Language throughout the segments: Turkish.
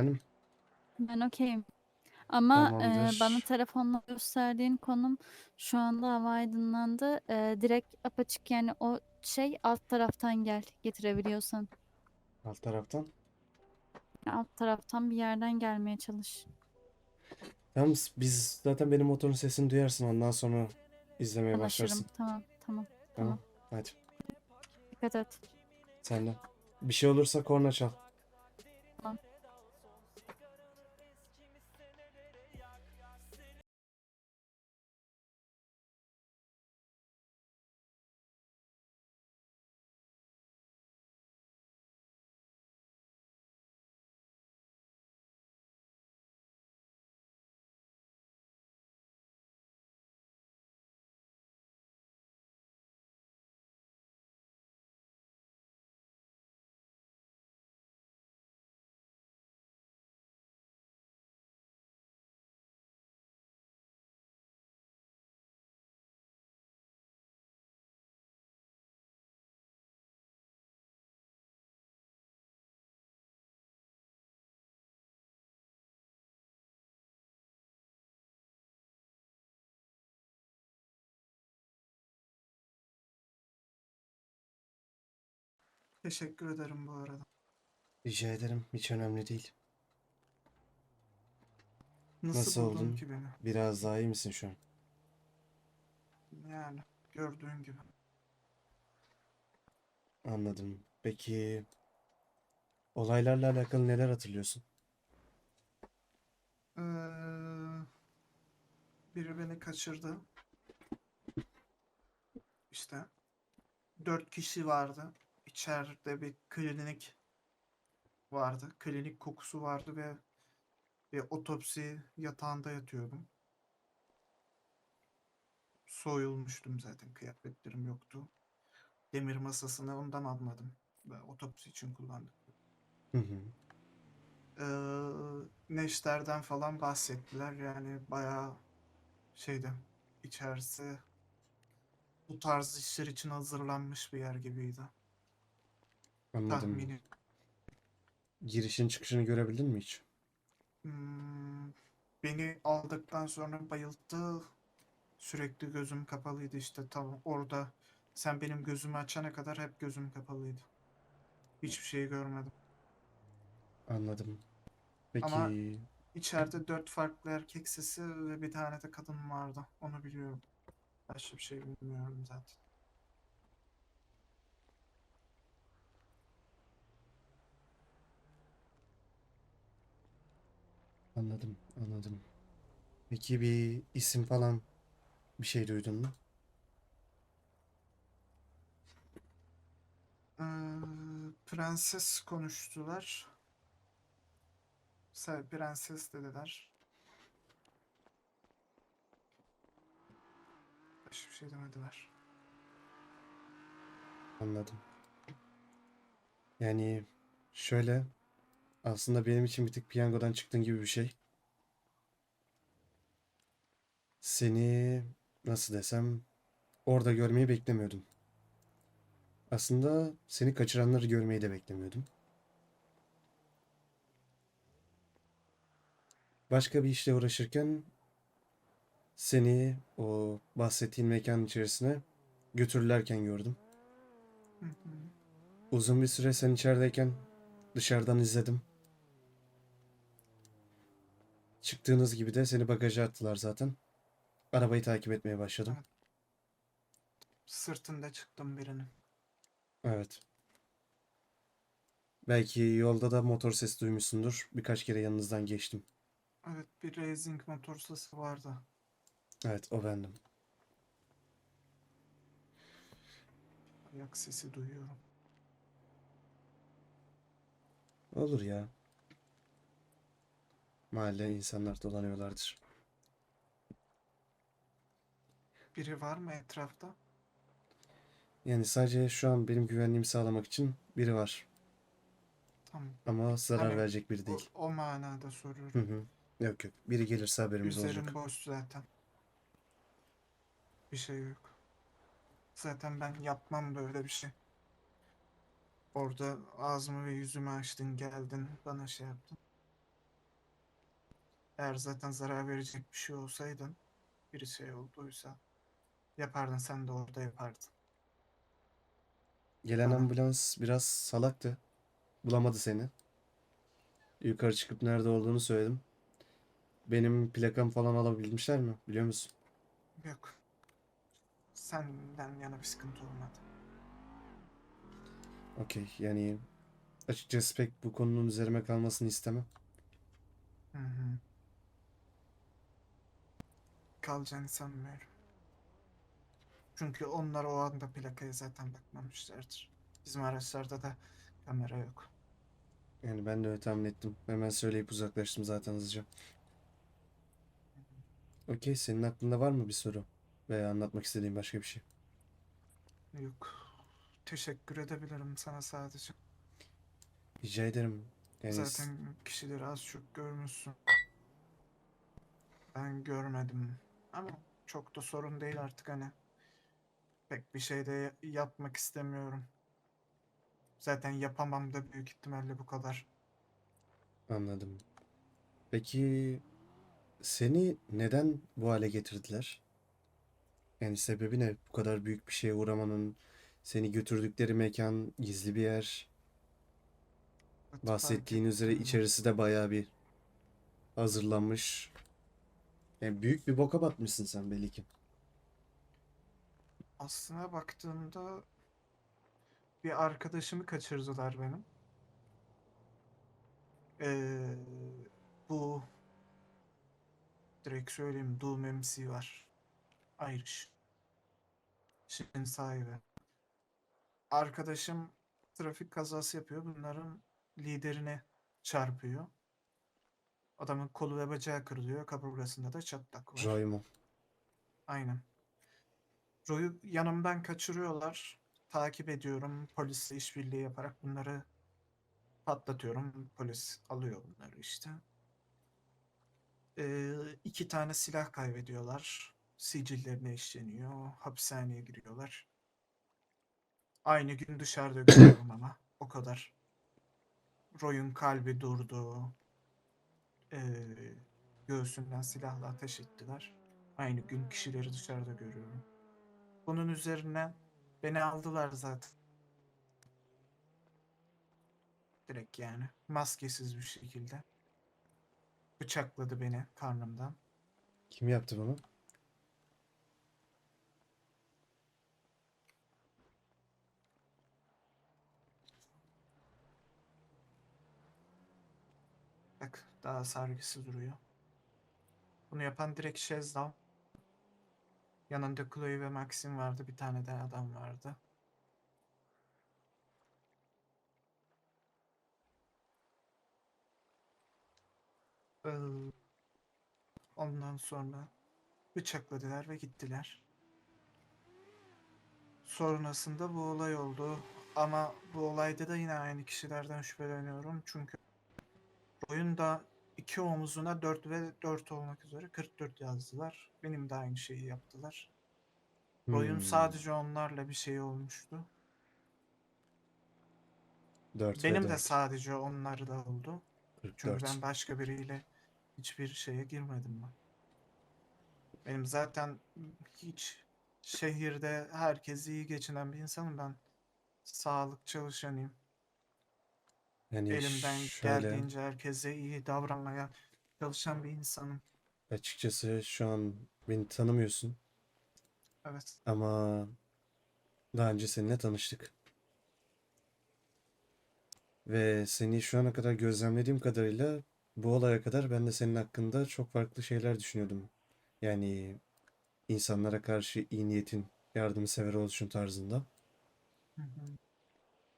Efendim? Ben okeyim. Ama e, Tamamdır. bana telefonla gösterdiğin konum şu anda hava aydınlandı. E, direkt apaçık yani o şey alt taraftan gel getirebiliyorsan. Alt taraftan. Alt taraftan bir yerden gelmeye çalış. Tamam biz zaten benim motorun sesini duyarsın ondan sonra izlemeye Anlaşırım. başlarsın. Tamam, tamam. Tamam. Hadi. Dikkat et. Sen de. Bir şey olursa korna çal. Teşekkür ederim bu arada. Rica ederim. Hiç önemli değil. Nasıl, Nasıl buldun oldun? ki beni? Biraz daha iyi misin şu an? Yani gördüğün gibi. Anladım. Peki olaylarla alakalı neler hatırlıyorsun? Ee, biri beni kaçırdı. İşte dört kişi vardı. İçeride bir klinik vardı. Klinik kokusu vardı ve bir otopsi yatağında yatıyordum. Soyulmuştum zaten. Kıyafetlerim yoktu. Demir masasını ondan anladım. Ve otopsi için kullandım. Hı hı. Eee, Neşter'den falan bahsettiler. Yani bayağı şeydi içerisi bu tarz işler için hazırlanmış bir yer gibiydi. Anladım. Tahmini. Girişin çıkışını görebildin mi hiç? Hmm, beni aldıktan sonra bayılttı. Sürekli gözüm kapalıydı işte tam orada. Sen benim gözümü açana kadar hep gözüm kapalıydı. Hiçbir şey görmedim. Anladım. Peki Ama- İçeride dört farklı erkek sesi ve bir tane de kadın vardı. Onu biliyorum. Başka bir şey bilmiyorum zaten. Anladım, anladım. Peki bir isim falan bir şey duydun mu? Ee, prenses konuştular. Se- Prenses dediler. Başka bir şey demediler. Anladım. Yani şöyle aslında benim için bir tık piyangodan çıktığın gibi bir şey. Seni nasıl desem orada görmeyi beklemiyordum. Aslında seni kaçıranları görmeyi de beklemiyordum. Başka bir işle uğraşırken seni o bahsettiğin mekanın içerisine götürürlerken gördüm. Hı hı. Uzun bir süre sen içerideyken dışarıdan izledim. Çıktığınız gibi de seni bagaja attılar zaten. Arabayı takip etmeye başladım. Sırtında çıktım birinin. Evet. Belki yolda da motor sesi duymuşsundur. Birkaç kere yanınızdan geçtim. Evet bir racing motor sesi vardı. Evet, o bendim. Ayak sesi duyuyorum. Olur ya. Mahalle insanlar dolanıyorlardır. Biri var mı etrafta? Yani sadece şu an benim güvenliğimi sağlamak için biri var. Tamam. Ama zarar Hani verecek biri O, değil. o manada Hı soruyorum. hı. Yok yok. Biri gelirse haberimiz Üzerim olacak. boş zaten. Bir şey yok. Zaten ben yapmam böyle bir şey. Orada ağzımı ve yüzümü açtın geldin bana şey yaptın. Eğer zaten zarar verecek bir şey olsaydın, bir şey olduysa yapardın sen de orada yapardın. Gelen ambulans biraz salaktı. Bulamadı seni. Yukarı çıkıp nerede olduğunu söyledim. Benim plakam falan alabilmişler mi? Biliyor musun? Yok. Senden yana bir sıkıntı olmadı. Okey. Yani açıkçası pek bu konunun üzerime kalmasını istemem. Hı hı. Kalacağını sanmıyorum. Çünkü onlar o anda plakaya zaten bakmamışlardır. Bizim araçlarda da kamera yok. Yani ben de öyle tahmin ettim. Hemen söyleyip uzaklaştım zaten hızlıca. Okey. Senin aklında var mı bir soru? Veya anlatmak istediğin başka bir şey? Yok. Teşekkür edebilirim sana sadece. Rica ederim. Yani Zaten kişileri az çok görmüşsün. Ben görmedim. Ama çok da sorun değil artık hani. Pek bir şey de ya- yapmak istemiyorum. Zaten yapamam da büyük ihtimalle bu kadar. anladım. Peki seni neden bu hale getirdiler? Yani sebebi ne? Bu kadar büyük bir şeye uğramanın, seni götürdükleri mekan gizli bir yer. Bahsettiğin üzere içerisi de bayağı bir hazırlanmış. Yani büyük bir boka batmışsın sen belli ki. Aslına baktığımda bir arkadaşımı kaçırdılar benim. Ee, bu direkt söyleyeyim Doom MC var. Irish. Şeyin sahibi. Arkadaşım trafik kazası yapıyor. Bunların liderine çarpıyor. Adamın kolu ve bacağı kırılıyor. Kaburgasında da çatlak var. Roy mu? Aynen. Roy'u yanımdan kaçırıyorlar. Takip ediyorum. Polisle işbirliği yaparak bunları patlatıyorum. Polis alıyor bunları işte. Ee, iki tane silah kaybediyorlar. Sicillerine işleniyor. Hapishaneye giriyorlar. Aynı gün dışarıda görüyorum ama. O kadar. Roy'un kalbi durdu. Ee, göğsünden silahla ateş ettiler. Aynı gün kişileri dışarıda görüyorum. Bunun üzerine beni aldılar zaten. Direkt yani. Maskesiz bir şekilde. Bıçakladı beni karnımdan. Kim yaptı bunu? daha sargısı duruyor. Bunu yapan direkt Şezdan. Yanında Chloe ve Maxim vardı. Bir tane de adam vardı. Ondan sonra bıçakladılar ve gittiler. Sonrasında bu olay oldu. Ama bu olayda da yine aynı kişilerden şüpheleniyorum. Çünkü Roy'un da 2 omuzuna 4 ve 4 olmak üzere 44 yazdılar. Benim de aynı şeyi yaptılar. Hmm. Sadece onlarla bir şey olmuştu. 4 Benim 4. de sadece onlarla oldu. 44. Çünkü ben başka biriyle hiçbir şeye girmedim ben. Benim zaten hiç şehirde herkes iyi geçinen bir insanım ben. Sağlık çalışanıyım. Yani Elimden şöyle geldiğince herkese iyi davranmaya çalışan bir insanım. açıkçası şu an beni tanımıyorsun Evet. ama daha önce seninle tanıştık. Ve seni şu ana kadar gözlemlediğim kadarıyla bu olaya kadar ben de senin hakkında çok farklı şeyler düşünüyordum. Yani insanlara karşı iyi niyetin, yardımsever oluşun tarzında. Hı hı.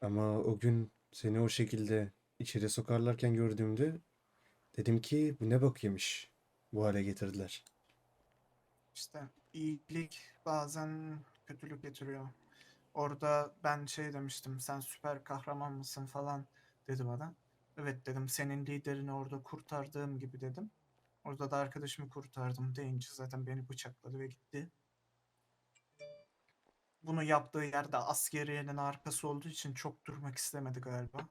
Ama o gün seni o şekilde içeri sokarlarken gördüğümde dedim ki bu ne bok. Bu hale getirdiler. İşte iyilik bazen kötülük getiriyor. Orada ben şey demiştim, sen süper kahraman mısın falan dedi bana. Evet dedim, senin liderini orada kurtardığım gibi dedim. Orada da arkadaşımı kurtardım deyince zaten beni bıçakladı ve gitti. Bunu yaptığı yerde askeriyenin arkası olduğu için çok durmak istemedi galiba.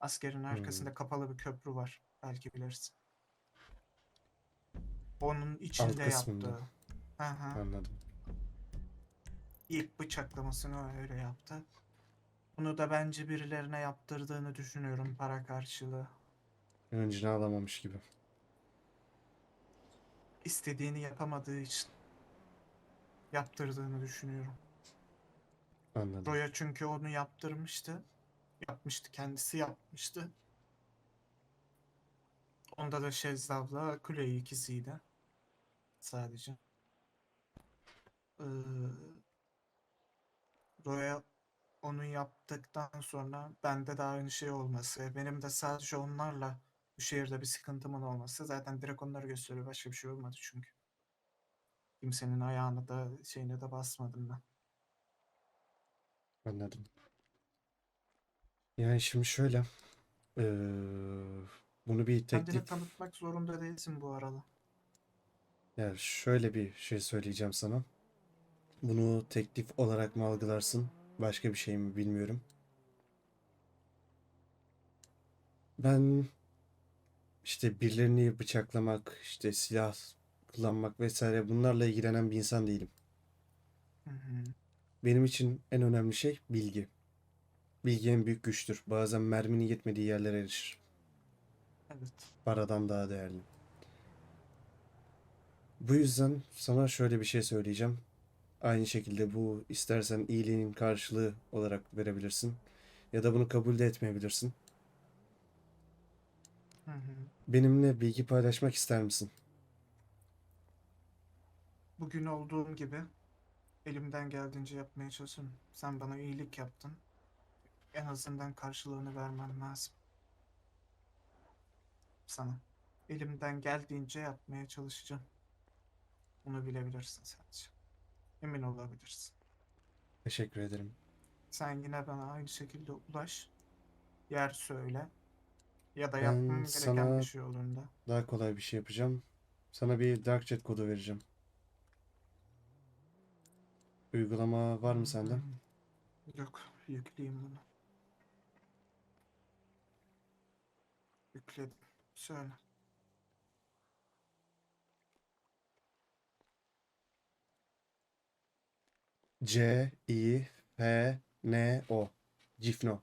Askerin arkasında kapalı bir köprü var. Belki bilirsin. Onun içinde kısmında. yaptı. Hı hı. Anladım. İlk bıçaklamasını öyle yaptı. Bunu da bence birilerine yaptırdığını düşünüyorum para karşılığı. Öncünü alamamış gibi. İstediğini yapamadığı için yaptırdığını düşünüyorum. Anladım. Roya çünkü onu yaptırmıştı. Yapmıştı, kendisi yapmıştı. Onda da Şezdav'la Kuley ikisiydi. Sadece. Ee, Roya onu yaptıktan sonra bende de aynı şey olması benim de sadece onlarla bu şehirde bir sıkıntımın olması zaten direkt onları gösteriyor. Başka bir şey olmadı çünkü. Kimsenin ayağını da şeyine de basmadım ben. Anladım. Yani şimdi şöyle. eee, bunu bir Kendini teklif tanıtmak zorunda değilsin bu arada. yani şöyle bir şey söyleyeceğim sana. Bunu teklif olarak mı algılarsın? Başka bir şey mi bilmiyorum. Ben işte birilerini bıçaklamak, işte silah kullanmak vesaire bunlarla ilgilenen bir insan değilim. Hı hı. Benim için en önemli şey bilgi. Bilgi en büyük güçtür. Bazen merminin yetmediği yerlere erişir. Evet. Paradan daha değerli. Bu yüzden sana şöyle bir şey söyleyeceğim. Aynı şekilde bu istersen iyiliğin karşılığı olarak verebilirsin. Ya da bunu kabul de etmeyebilirsin. Hı hı. Benimle bilgi paylaşmak ister misin? Bugün olduğum gibi elimden geldiğince yapmaya çalışırım. Sen bana iyilik yaptın. En azından karşılığını vermem lazım. Sana. Elimden geldiğince yapmaya çalışacağım. Bunu bilebilirsin sadece. Emin olabilirsin. Teşekkür ederim. Sen yine bana aynı şekilde ulaş. Yer söyle. Ya da Ben yapmam gereken sana- bir şey olduğunda. Daha kolay bir şey yapacağım. Sana bir dark chat kodu vereceğim. Uygulama var mı sende? Yok, yükleyeyim bunu. Yükledim. Söyle. C I F N O. Cifno.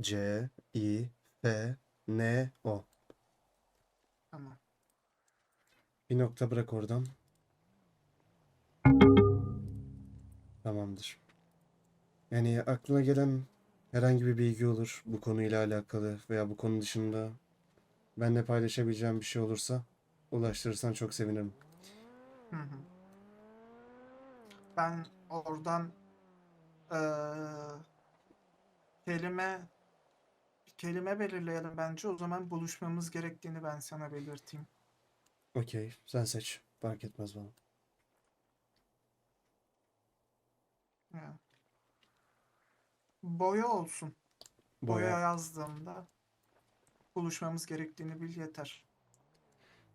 C I F N O. Tamam. Bir nokta bırak oradan. Tamamdır. Yani aklına gelen herhangi bir bilgi olur bu konuyla alakalı veya bu konu dışında benimle paylaşabileceğim bir şey olursa ulaştırırsan çok sevinirim. Hı hı. Ben oradan eee, kelime kelime belirleyelim bence. O zaman buluşmamız gerektiğini ben sana belirteyim. Okey, sen seç. Fark etmez bana. Ya. Boya olsun. Boya Boya. yazdığımda buluşmamız gerektiğini bil yeter.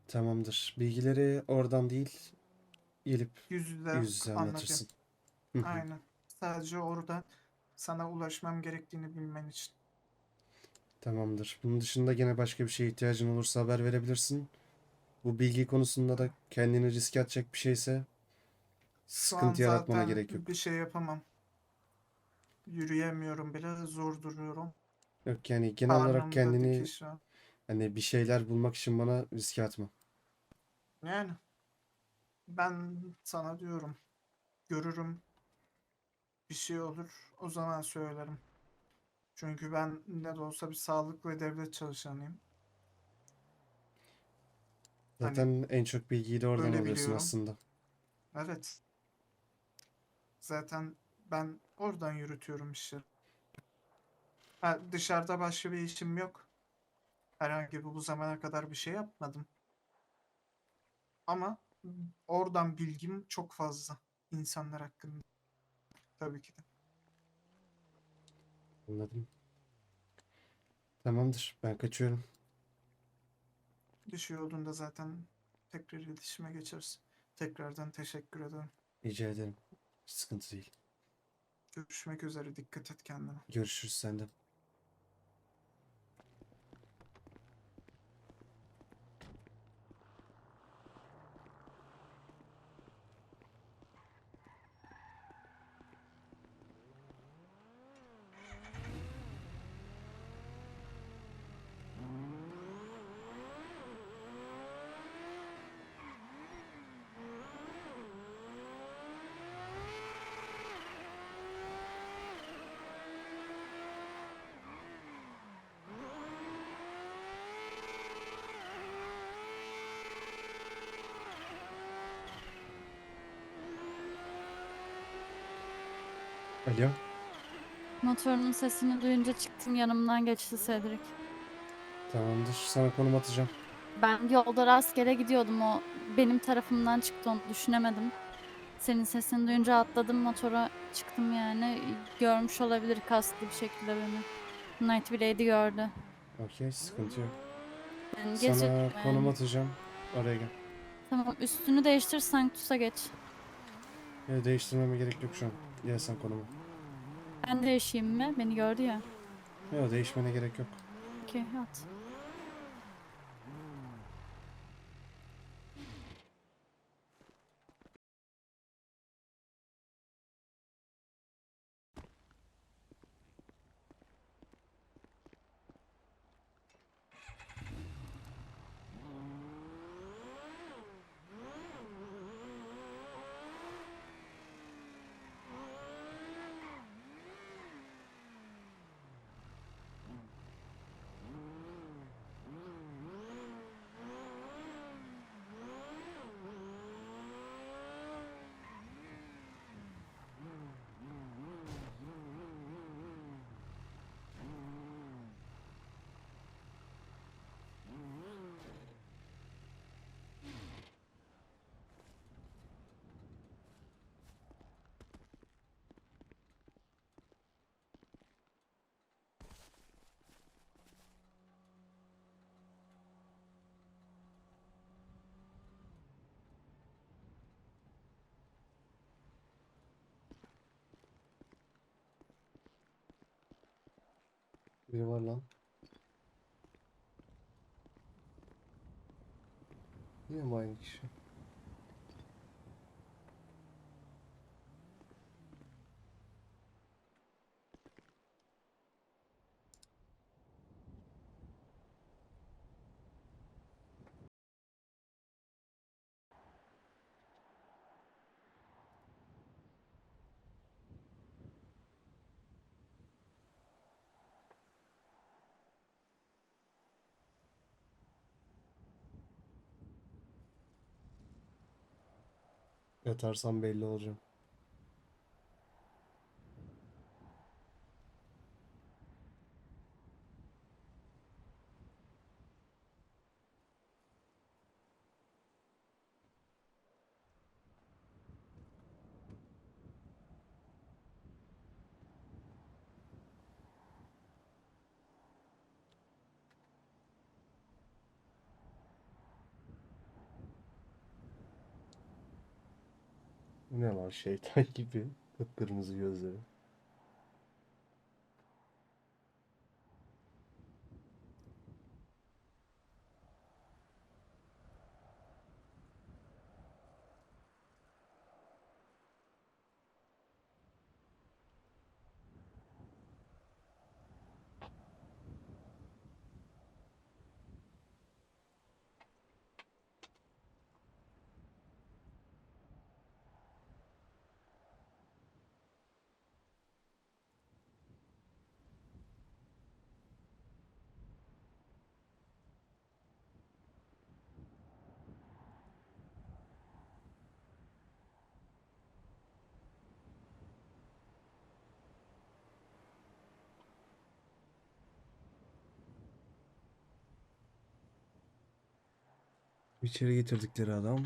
Tamamdır. Bilgileri oradan değil, gelip Yüz yüze yüz yüze anlatayım. anlatırsın. Hı hı. Aynen. Sadece orada sana ulaşmam gerektiğini bilmen için. Tamamdır. Bunun dışında gene başka bir şeye ihtiyacın olursa haber verebilirsin. Bu bilgi konusunda da kendini riske atacak bir şeyse sıkıntı yaratmana gerek yok. bir şey yapamam. Yürüyemiyorum bile, zor duruyorum. Yok yani genel olarak Karnımda kendini hani bir şeyler bulmak için bana riske atma. Yani ben sana diyorum. Görürüm. Bir şey olur. O zaman söylerim. Çünkü ben ne de olsa bir sağlık ve devlet çalışanıyım. Hani Zaten en çok bilgiyi de oradan alıyorsun biliyorum. aslında. Evet. Zaten ben oradan yürütüyorum işi. Ha, dışarıda başka bir işim yok. Herhangi bir bu zamana kadar bir şey yapmadım. Ama oradan bilgim çok fazla insanlar hakkında. Tabii ki de. Anladım. Tamamdır. Ben kaçıyorum. Bir şey olduğunda zaten tekrar iletişime geçeriz. Tekrardan teşekkür ederim. Rica ederim. Hiç sıkıntı değil. Görüşmek üzere. Dikkat et kendine. Görüşürüz senden. Alo. Motorunun sesini duyunca çıktım yanımdan geçti Cedric. Tamamdır. Sana konum atacağım. Ben yolda rastgele gidiyordum o benim tarafımdan çıktı onu düşünemedim. Senin sesini duyunca atladım motora çıktım yani. Görmüş olabilir kaslı bir şekilde beni. Night Blade'i gördü. Okey sıkıntı yok. Ben Sana yani. konum atacağım. Oraya gel. Tamam üstünü değiştir Sanctus'a geç. Ya değiştirmeme gerek yok şu an. Gel sen konumu. Ben değişeyim mi? Beni gördü ya. Yok değişmene gerek yok. Okey at. Biri var lan. Yine mi aynı kişi? Yatarsam belli olacağım. Ne lan şeytan gibi kıpkırmızı gözleri. İçeri getirdikleri adam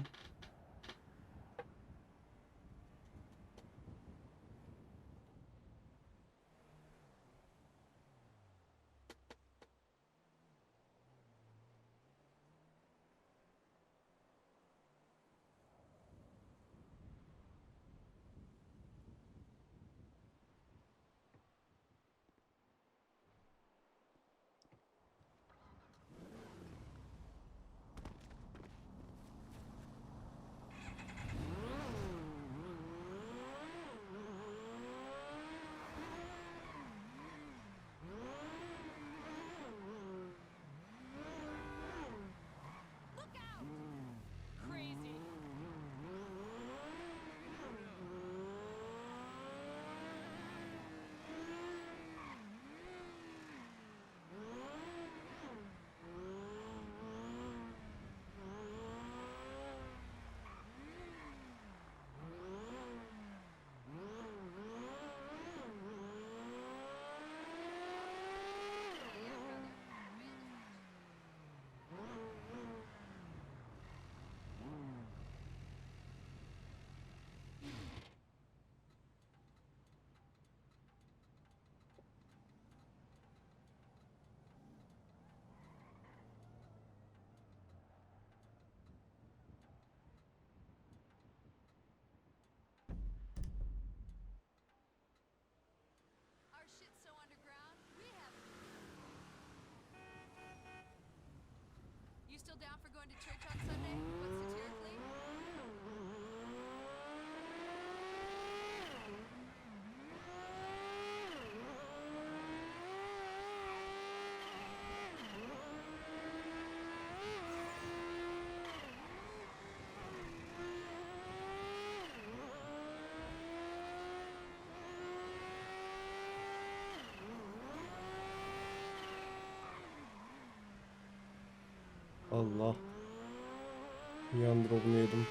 Allah. Bir an drop'unu yedim.